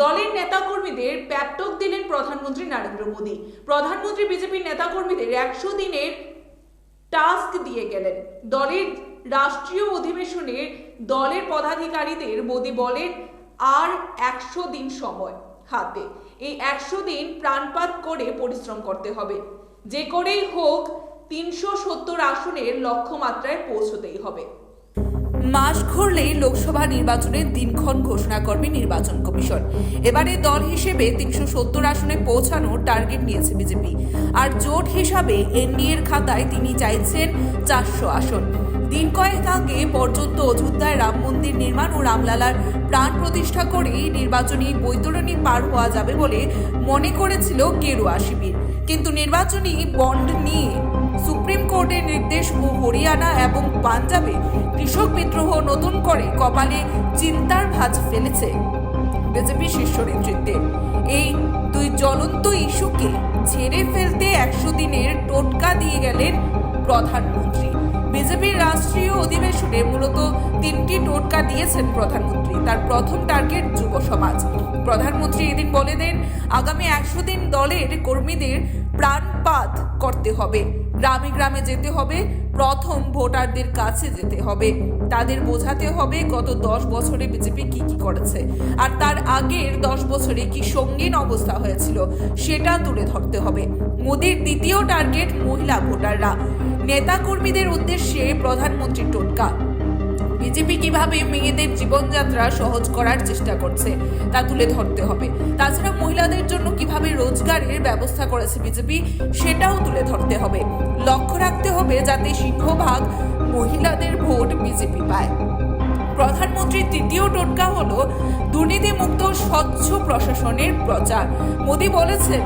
দলের নেতাকর্মীদের প্যাপটক দিলেন প্রধানমন্ত্রী নরেন্দ্র মোদী। প্রধানমন্ত্রী বিজেপির নেতাকর্মীদের একশো দিনের টাস্ক দিয়ে গেলেন। দলের রাষ্ট্রীয় অধিবেশনে দলের পদাধিকারীদের মোদী বলেন, আর একশো দিন সময় হাতে। এই একশো দিন প্রাণপাত করে পরিশ্রম করতে হবে। যে করেই হোক, তিনশো সত্তর আসনের লক্ষ্যমাত্রায় পৌঁছতেই হবে। মাস ঘুরলেই লোকসভা নির্বাচনের দিনক্ষণ ঘোষণা করবে নির্বাচন কমিশন। এবারে দল হিসেবে তিনশো সত্তর আসনে পৌঁছানোর টার্গেট নিয়েছে বিজেপি। আর জোট হিসাবে এনডিএর খাতায় তিনি চাইছেন চারশো আসন। দিন কয়েক আগে পর্যন্ত অযোধ্যায় রাম মন্দির নির্মাণ ও রামলালার প্রাণ প্রতিষ্ঠা করেই নির্বাচনী বৈতরণী পার হওয়া যাবে বলে মনে করেছিল গেরুয়া শিবির। কিন্তু নির্বাচনী বন্ড নিয়ে সুপ্রিম কোর্টের নির্দেশ ও হরিয়ানা এবং পাঞ্জাবে কৃষক নতুন করে কপালে চিন্তার ভাঁজ ফেলেছে বিজেপি শীর্ষ নেতৃত্বে। এই দুই জ্বলন্ত ইস্যুকে ছেড়ে ফেলতে একশো দিনের টোটকা দিয়ে গেলেন প্রধানমন্ত্রী। রাষ্ট্রীয় অধিবেশনে মূলত তিনটি টোটকা দিয়েছেন প্রধানমন্ত্রী। তার প্রথম টার্গেট যুব সমাজ। প্রধানমন্ত্রী এদিন বলে দেন, আগামী একশো দিন দলের কর্মীদের প্রাণপাত করতে হবে। গ্রামে গ্রামে যেতে হবে, প্রথম ভোটারদের কাছে যেতে হবে। তাদের বোঝাতে হবে গত দশ বছরে বিজেপি কি কি করেছে। আর তার আগের দশ বছরে কি সঙ্গীন অবস্থা হয়েছিল, সেটা তুলে ধরতে হবে। মোদির দ্বিতীয় টার্গেট মহিলা ভোটাররা। নেতাকর্মীদের উদ্দেশ্যে প্রধানমন্ত্রী টোটকা। বিজেপি কীভাবে মেয়েদের জীবনযাত্রা সহজ করার চেষ্টা করছে, তা তুলে ধরতে হবে। তাছাড়া মহিলাদের জন্য কীভাবে রোজগারের ব্যবস্থা করেছে বিজেপি, সেটাও তুলে ধরতে হবে। লক্ষ্য রাখতে হবে যাতে সিংহভাগ মহিলাদের ভোট বিজেপি পায়। প্রধানমন্ত্রীর তৃতীয় টোটকা হল দুর্নীতিমুক্ত স্বচ্ছ প্রশাসনের প্রচার। মোদী বলেছেন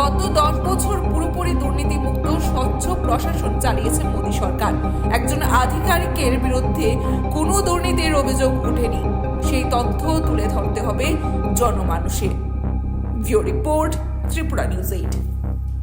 গত দশ বছর পুরোপুরি দুর্নীতিমুক্ত, স্বচ্ছ প্রশাসন চালিয়েছে মোদী সরকার। একজন আধিকারিকের বিরুদ্ধে কোনো দুর্নীতির অভিযোগ উঠেনি সেই তথ্য তুলে ধরতে হবে জনমানুষে VO report Tripura news eight.